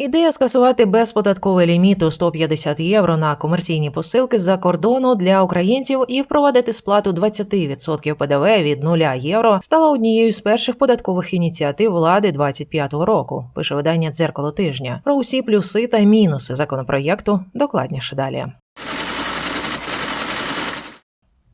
Ідея скасувати безподатковий ліміт у 150 євро на комерційні посилки з-за кордону для українців і впровадити сплату 20% ПДВ від 0 євро стала однією з перших податкових ініціатив влади 25-го року. Пише видання дзеркало тижня. Про усі плюси та мінуси законопроєкту докладніше далі.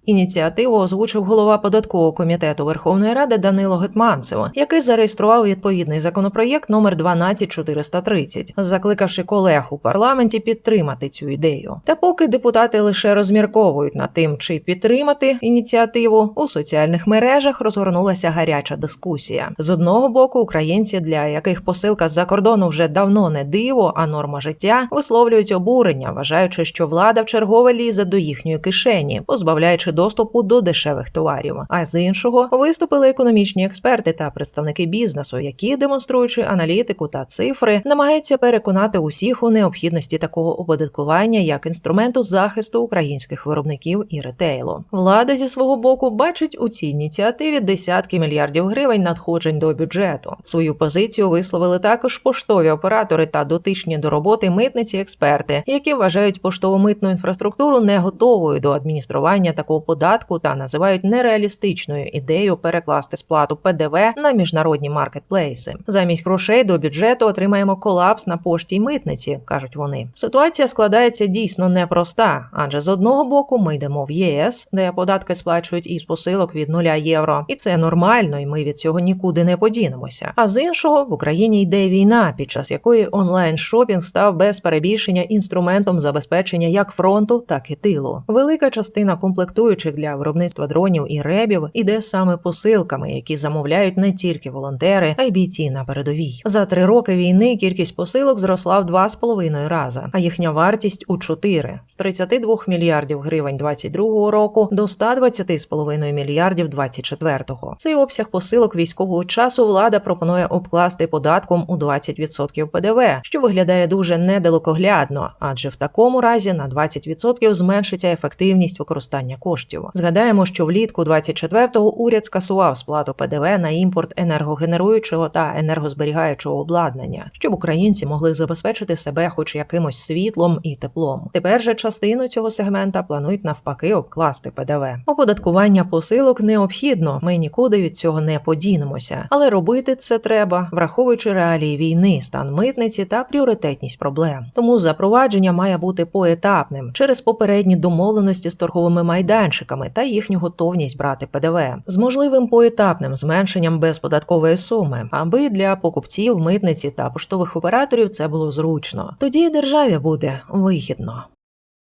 Ініціативу озвучив голова податкового комітету Верховної Ради Данило Гетманцев, який зареєстрував відповідний законопроєкт номер 12430, закликавши колег у парламенті підтримати цю ідею. Та поки депутати лише розмірковують над тим, чи підтримати ініціативу, у соціальних мережах розгорнулася гаряча дискусія. З одного боку, українці, для яких посилка з-за кордону вже давно не диво, а норма життя, висловлюють обурення, вважаючи, що влада вчергове лізе до їхньої кишені, позбавляючи доступу до дешевих товарів. А з іншого виступили економічні експерти та представники бізнесу, які, демонструючи аналітику та цифри, намагаються переконати усіх у необхідності такого оподаткування як інструменту захисту українських виробників і ретейлу. Влада зі свого боку бачить у цій ініціативі десятки мільярдів гривень надходжень до бюджету. Свою позицію висловили також поштові оператори та дотичні до роботи митниці експерти, які вважають поштово-митну інфраструктуру не готовою до адміністрування такого податку та називають нереалістичною ідею перекласти сплату ПДВ на міжнародні маркетплейси. Замість грошей до бюджету отримаємо колапс на пошті й митниці, кажуть вони. Ситуація складається дійсно непроста, адже з одного боку ми йдемо в єС, де податки сплачують із посилок від 0 євро, і це нормально, і ми від цього нікуди не подінемося. А з іншого в Україні йде війна, під час якої онлайн шопінг став без перебільшення інструментом забезпечення як фронту, так і тилу. Велика частина комплектуючих для виробництва дронів і ребів іде саме посилками, які замовляють не тільки волонтери, а й бійці на передовій. За три роки війни кількість посилок зросла в два з половиною рази, а їхня вартість у чотири з 32 мільярдів гривень 22 року до 120,5 мільярдів 24-го. Цей обсяг посилок військового часу влада пропонує обкласти податком у 20% ПДВ, що виглядає дуже недалекоглядно, адже в такому разі на 20% зменшиться ефективність використання коштів. Згадаємо, що влітку 24-го уряд скасував сплату ПДВ на імпорт енергогенеруючого та енергозберігаючого обладнання, щоб українці могли забезпечити себе хоч якимось світлом і теплом. Тепер же частину цього сегмента планують навпаки обкласти ПДВ. Оподаткування посилок необхідно. Ми нікуди від цього не подінемося, але робити це треба, враховуючи реалії війни, стан митниці та пріоритетність проблем. Тому запровадження має бути поетапним через попередні домовленості з торговими майданчиками та їхню готовність брати ПДВ з можливим поетапним зменшенням безподаткової суми, аби для покупців, митниці та поштових операторів це було зручно. Тоді державі буде вигідно.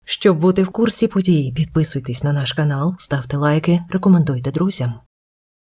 Щоб бути в курсі подій, підписуйтесь на наш канал, ставте лайки, рекомендуйте друзям.